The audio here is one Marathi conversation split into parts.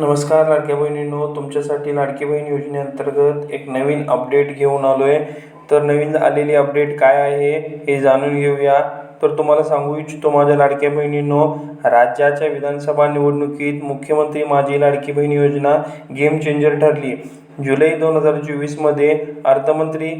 नमस्कार लाडक्या बहिणींनो. तुमच्यासाठी लाडकी बहीण योजनेअंतर्गत एक नवीन अपडेट घेऊन आलो आहे तर नवीन आलेली अपडेट काय आहे हे जाणून घेऊया. तर तुम्हाला सांगू इच्छितो माझ्या लाडक्या बहिणींनो राज्याच्या विधानसभा निवडणुकीत मुख्यमंत्री माझी लाडकी बहीण योजना गेम चेंजर ठरली. जुलै दोन हजार चोवीसमध्ये अर्थमंत्री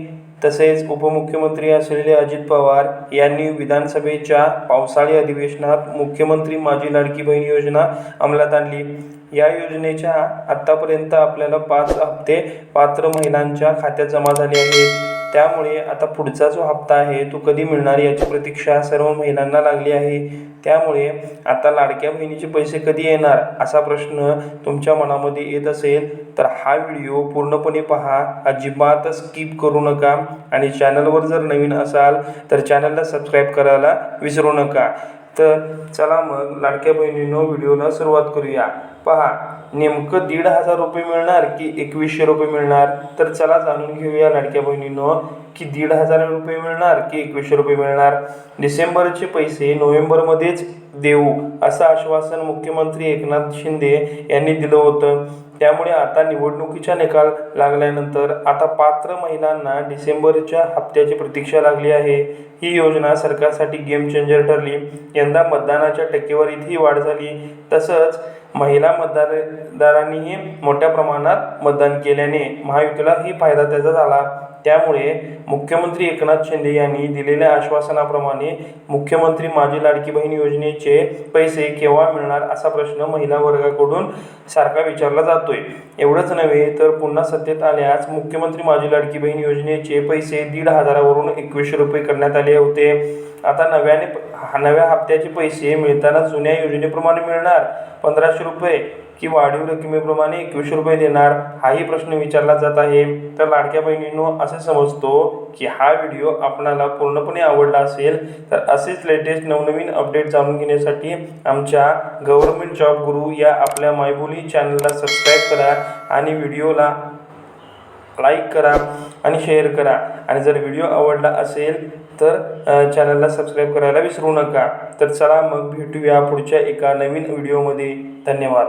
तसेच उपमुख्यमंत्री असलेले अजित पवार यांनी विधानसभेच्या पावसाळी अधिवेशनात मुख्यमंत्री माझी लाडकी बहीण योजना अंमलात आणली. या योजनेच्या आत्तापर्यंत आपल्याला पाच हप्ते पात्र महिलांच्या खात्यात जमा झाले आहेत. त्यामुळे आता पुढचा जो हप्ता आहे तो कधी मिळणार याची प्रतीक्षा सर्व महिलांना लागली आहे. त्यामुळे आता लाडक्या बहिणीचे पैसे कधी येणार असा प्रश्न तुमच्या मनामध्ये येत असेल तर हा व्हिडिओ पूर्णपणे पहा. अजिबात स्किप करू नका. आणि चॅनलवर जर नवीन असाल तर चॅनलला सबस्क्राईब करायला विसरू नका. तर चला मग लाडक्या बहिणींनो व्हिडिओला सुरुवात करूया. पहा नेमकं दीड हजार रुपये मिळणार की एकवीसशे रुपये मिळणार? तर चला जाणून घेऊया लाडक्या बहिणींनो की दीड हजार रुपये मिळणार की एकवीसशे रुपये मिळणार? डिसेंबरचे पैसे नोव्हेंबरमध्येच देऊ असं आश्वासन मुख्यमंत्री एकनाथ शिंदे यांनी दिलं होतं. त्यामुळे आता निवडणुकीचा निकाल लागल्यानंतर आता पात्र महिलांना डिसेंबरच्या हप्त्याची प्रतीक्षा लागली आहे. ही योजना सरकारसाठी गेम चेंजर ठरली. यंदा मतदानाच्या टक्केवारीतही वाढ झाली. तसंच महिला मतदारदारांनीही मोठ्या प्रमाणात मतदान केल्याने महायुतीलाही फायदा त्याचा झाला. त्यामुळे मुख्यमंत्री एकनाथ शिंदे यांनी दिलेल्या आश्वासनाप्रमाणे मुख्यमंत्री माझी लाडकी बहीण योजनेचे पैसे केव्हा मिळणार असा प्रश्न महिला वर्गाकडून सारखा विचारला जातोय. एवढंच नव्हे तर पुन्हा सत्तेत आल्यास मुख्यमंत्री माझी लाडकी बहीण योजनेचे पैसे दीड हजारावरून एकवीसशे रुपये करण्यात आले होते. आता नव्याने प- नव्या हप्त्याचे पैसे मिळताना जुन्या योजनेप्रमाणे मिळणार. पंधराशे रुपये की वाढीव रकमेप्रमाणे एकवीसशे रुपये देणार. हाही प्रश्न विचारला जात आहे. तर लाडक्या बहिणींनो असे समजतो की हा व्हिडिओ आपणाला पूर्णपणे आवडला असेल तर असेच लेटेस्ट नवनवीन अपडेट जाणून घेण्यासाठी आमच्या गव्हर्नमेंट जॉब गुरु या आपल्या मायबोली चॅनलला सबस्क्राईब करा आणि व्हिडिओला लाईक करा आणि शेअर करा. आणि जर व्हिडिओ आवडला असेल तर चॅनलला सबस्क्राईब करायला विसरू नका. तर चला मग भेटूया पुढच्या एका नवीन व्हिडिओमध्ये धन्यवाद.